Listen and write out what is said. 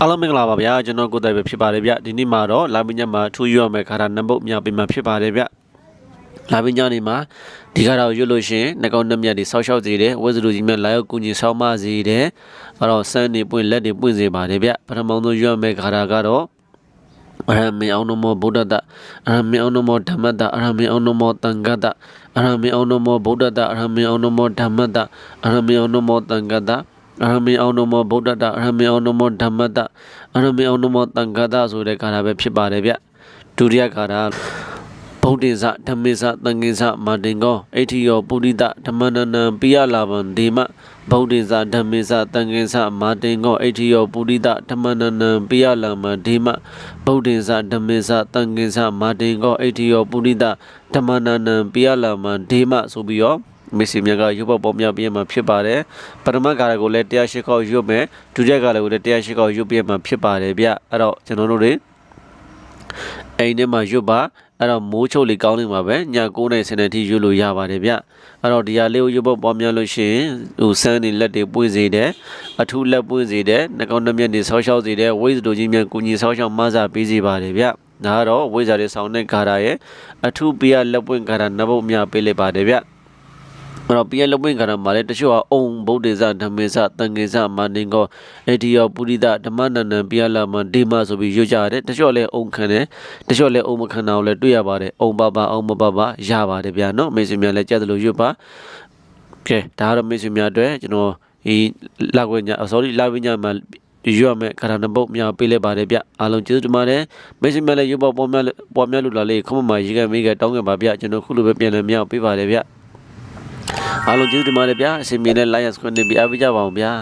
အားလုံးမင်္ဂလာပါဗျာကျွန်တော်ကိုယ်တိုင်ပဲဖြစ်ပါတယ်ဗျဒီနေ့မှာတော့လာပညမှာထူရွရမယ်ခါတာနံပုတ်မြောက်ပေးမှာဖြစ်ပါတယ်ဗျလာပညနေမှာဒီခါတော့ရွတ်လို့ရှရင်နှကောင်နှမျက်တွေဆောက်ရှောက်စေတယ်ဝဲစလူကြီးမြတ်လာရောက်ကူညီဆောင်းမစေတယ်အဲ့တော့စမ်းနေပွင့်လက်တွေပွင့်စေပါတယ်ဗျပထမဆုံးရွရမယ်ခါတာကတော့အရမေအောင်နမောဗုဒ္ဓတအရမေအောင်နမောဓမ္မတအရမေအောင်နမောတန်ခတအရမေအောင်နမောဗုဒ္ဓတအရမေအောင်နမောဓမ္မတအရမေအောင်နမောတန်ခတ အရမေအောင်နမောဗုဒ္ဓတအရမေအောင်နမောဓမ္မတအရမေအောင်နမောတန်ခတဆိုတဲ့ကာရပဲဖြစ်ပါတယ်ဗျဒုတိယကာရဗုဒ္ဓိဇဓမ္မိဇသံဃိဇမာတင်ကောအဋ္ဌိယောပုရိသဓမ္မနနံပိယလာဗံဒီမဗုဒ္ဓိဇဓမ္မိဇသံဃိဇမာတင်ကောအဋ္ဌိယောပုရိသဓမ္မနနံပိယလာမံဒီမဗုဒ္ဓိဇဓမ္မိဇသံဃိဇမာတင်ကောအဋ္ဌိယောပုရိသဓမ္မနနံပိယလာမံဒီမဆိုပြီးတော့ မေစီမြတ်ကရုပ်ပေါ်ပေါ်များပြမှာဖြစ်ပါတယ်ပထမကာရကိုလည်း108ခေါက်ရုပ်မယ်ဒုတိယကာရကိုလည်း108ခေါက်ရုပ်ပြမှာဖြစ်ပါတယ်ဗျအဲ့တော့ကျွန်တော်တို့တွေအိမ်ထဲမှာရွတ်ပါအဲ့တော့မိုးချုပ်လေးကောင်းနေမှာပဲည9နိုင်စနေထိရွတ်လို့ရပါတယ်ဗျအဲ့တော့ဒီဟာလေးကိုရွတ်ဖို့ပေါ်များလို့ရှိရင်ဟိုစမ်းနေလက်တွေပွင့်စေတယ်အထူးလက်ပွင့်စေတယ်နှကောင်းနှမျက်တွေဆောက်ရှောက်စေတယ်ဝိဇ္ဇတို့ကြီးမြန်ကုညီဆောက်ရှောက်မဆပေးစေပါတယ်ဗျဒါကတော့ဝိဇ္ဇာတွေဆောင်းတဲ့ခါရရဲ့အထူးပြရလက်ပွင့်ခါရနဘုတ်များပေးလိုက်ပါတယ်ဗျ အဲ့တော့ပြရလက်ပွင့်ခါရမှာလည်းတချို့ကအုံဗုဒ္ဓေဇဓမ္မေဇတန်ငေဇမာနင်ကောအေဒီယောပုရိသဓမ္မနန္နံပြရလာမဒေမဆိုပြီးရွတ်ကြရတယ်တချို့လည်းအုံခံတယ်တချို့လည်းအုံမခံတာကိုလည်းတွေ့ရပါတယ်အုံပါပါအုံမပါပါရပါတယ်ဗျာနော်မေစီများလည်းကြက်တယ်လို့ရွတ်ပါကဲဒါကတော့မေစီများအတွက်ကျွန်တော်ဒီလောက်ဝည sorry လောက်ဝညမှာရွတ်မယ်ခန္ဓာနပုတ်များပေးလိုက်ပါတယ်ဗျအားလုံးကျေးဇူးတင်ပါတယ်မေစီများလည်းရွတ်ပေါ်ပေါ်များပေါ်များလို့လာလေးခမမရေးခဲ့မိခဲ့တောင်းခဲ့ပါဗျကျွန်တော်ခုလိုပဲပြန်လည်မြောက်ပေးပါတယ်ဗျ အားလုံးကျေးဇူးတင်ပါတယ်ဗျာအစီအမင်းနဲ့ like subscribe နေပြီးအားပေးကြပါအောင်ဗျာ